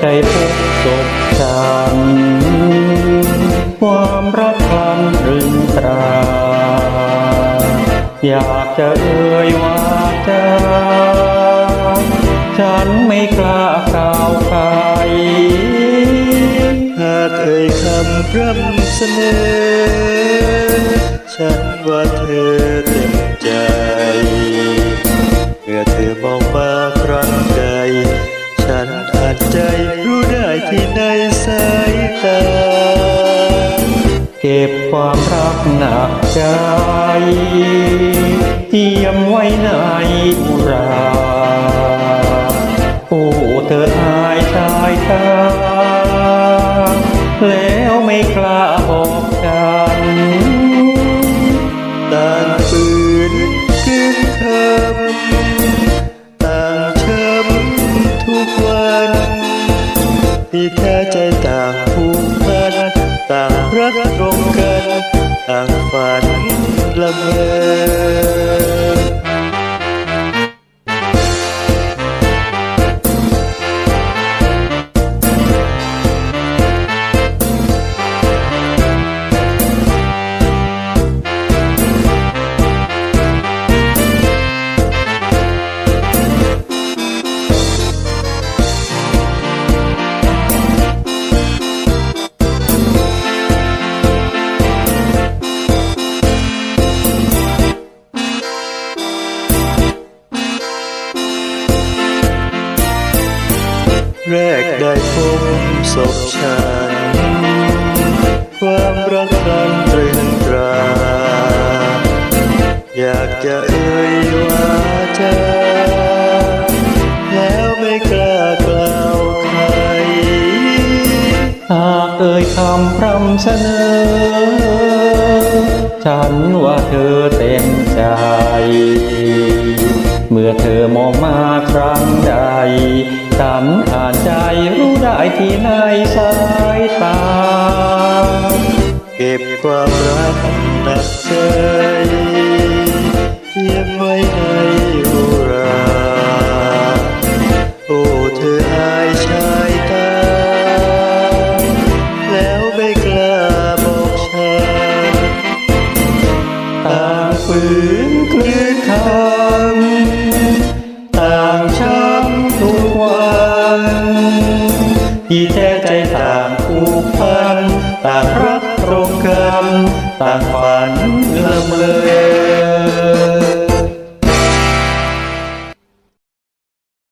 แรกใจพบศพฉันความรักพันรึงตรา อยากจะเอ่ยว่าจาฉันไม่กล้าก้าวไกลหากเอ่ยคำพร่ำเสนอฉันว่าเธอเต็มใจเมื่อเธอมองมาครั้งใด ฉันอาจใจ ในสายตา เก็บความรักหนักใจเตรียมไว้ในอุราโอ้เธออายชายตาแล ต่างผูกพันต่างรักตรงกันต่างฝันละเมอ แรกได้พบศพฉัน ความรักพลันตรึงตรา อยากจะเอ่ยว่าจาแล้วไม่กล้ากล่าวใคร หากเอ่ยคำพร่ำเสนอ ฉันว่าเธอเต็มใจเมื่อเธอมองมาครั้งใด ฉัน ใจรู้ได้ที่ในสายตา เก็บความรักหนักใจเทียมไว้ในอุรา โอ้เธอ ที่แท้ใจต่างผูกพัน ต่างรักตรงกัน ต่างฝันละเมอ